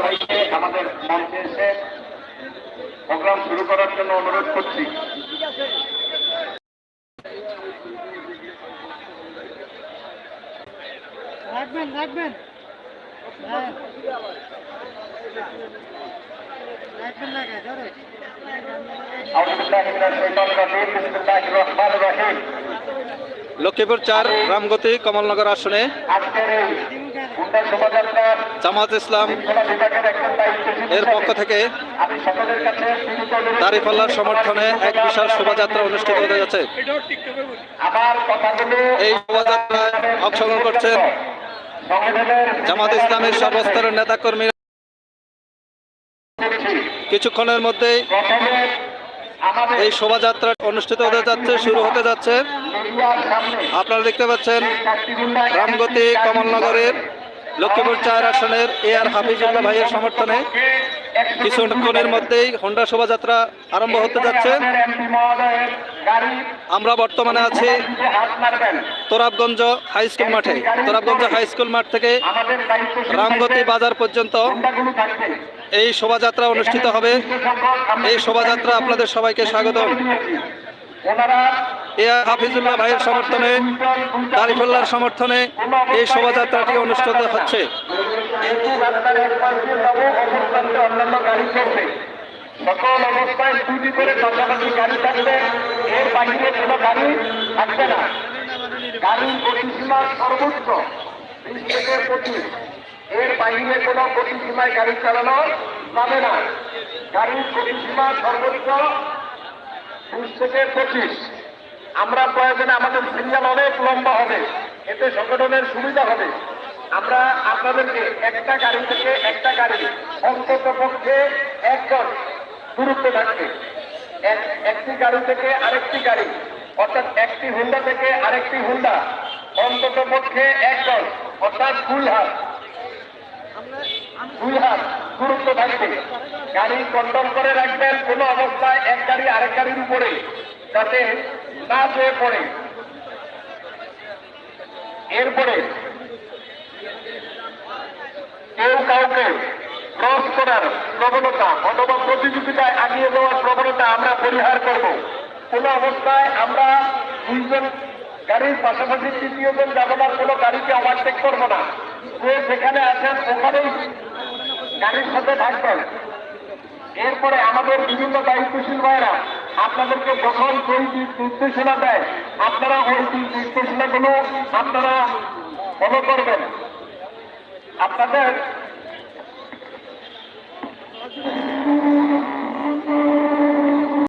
ভাইকে আমাদের মঞ্চে এসে প্রোগ্রাম শুরু করার জন্য অনুরোধ করছি। রাখবেন রাখবেন। হ্যাঁ। লক্ষ্মীপুর চার রামগতি কমলনগর আসনে। জামাত ইসলাম এর পক্ষ থেকে দাঁড়িপাল্লার সমর্থনে এক বিশাল শোভাযাত্রা অনুষ্ঠিত হতে যাচ্ছে এই শোভাযাত্রায় অংশগ্রহণ করছেন জামাত ইসলামের সর্বস্তরের নেতাকর্মীরা। কিছুক্ষণের মধ্যেই এই শোভাযাত্রা অনুষ্ঠিত হতে যাচ্ছে, শুরু হতে যাচ্ছে আপনারা দেখতে পাচ্ছেন রামগতি কমলনগরের লক্ষ্মীপুর চার আসনের এ আর হাফিজুল্লাহ ভাইয়ের সমর্থনে কিছুক্ষণের মধ্যেই হোন্ডা শোভাযাত্রা আরম্ভ হতে যাচ্ছে। আমরা বর্তমানে আছি তোরাবগঞ্জ হাই স্কুল মাঠে। তোরাবগঞ্জ হাই স্কুল মাঠ থেকে রামগতি বাজার পর্যন্ত এই শোভাযাত্রা অনুষ্ঠিত হবে। এই শোভাযাত্রা আপনাদের সবাইকে স্বাগতম। ওনারা এ হাফিজুল্লাহ ভাইয়ের সমর্থনে, দারিফুল্লাহর সমর্থনে এই শোভাযাত্রাটি অনুষ্ঠিত হচ্ছে। সকল অবস্থায় দুটি করে পাশাপাশি গাড়ি থাকবে, এর বাহিরে কোনো গাড়ি থাকবে না। গাড়ির গতিসীমা সর্বোচ্চ, বিশ থেকে পঁচিশ। এর বাহিরে কোনো গতিসীমায় গাড়ি চালানো যাবে না। গাড়ির গতিসীমা সর্বোচ্চ বিশ থেকে পঁচিশ। আমরা প্রয়োজনে আমাদের সিরিয়াল অনেক লম্বা হবে, এতে সংগঠনের সুবিধা হবে। আমরা আপনাদেরকে একটা গাড়ি থেকে একটা গাড়ি অন্তত পক্ষে একজন দূরত্ব থাকবে। এক- একটি গাড়ি থেকে আরেকটি গাড়ি, অর্থাৎ একটি হুন্ডা থেকে আরেকটি হুন্ডা, অন্তত পক্ষে একজন, অর্থাৎ দুই হাত। দুই হাত দূরত্ব থাকবে। গাড়ি কন্ট্রোল করে রাখবেন কোনো অবস্থায়, এক গাড়ি আরেক গাড়ির উপরে, যাতে না হয়ে পড়ে। এরপরে কেউ কাউকে ক্রস করার প্রবণতা অথবা প্রতিযোগিতায় আগিয়ে যাওয়ার প্রবণতা আমরা পরিহার করব। কোন অবস্থায় আমরা দুইজন গাড়ির পাশাপাশি তৃতীয়জন যাব না, কোনো গাড়িকে ওভারটেক করব না। যে যেখানে আছেন ওখানেই গাড়ির সাথে থাকবেন। এরপরে আমাদের বিভিন্ন দায়িত্বশীল ভাইরা আপনাদেরকে যখন সেই দিক নির্দেশনা দেয় আপনারা ওই দিক নির্দেশনাগুলো আপনারা মনে করবেন। আপনাদের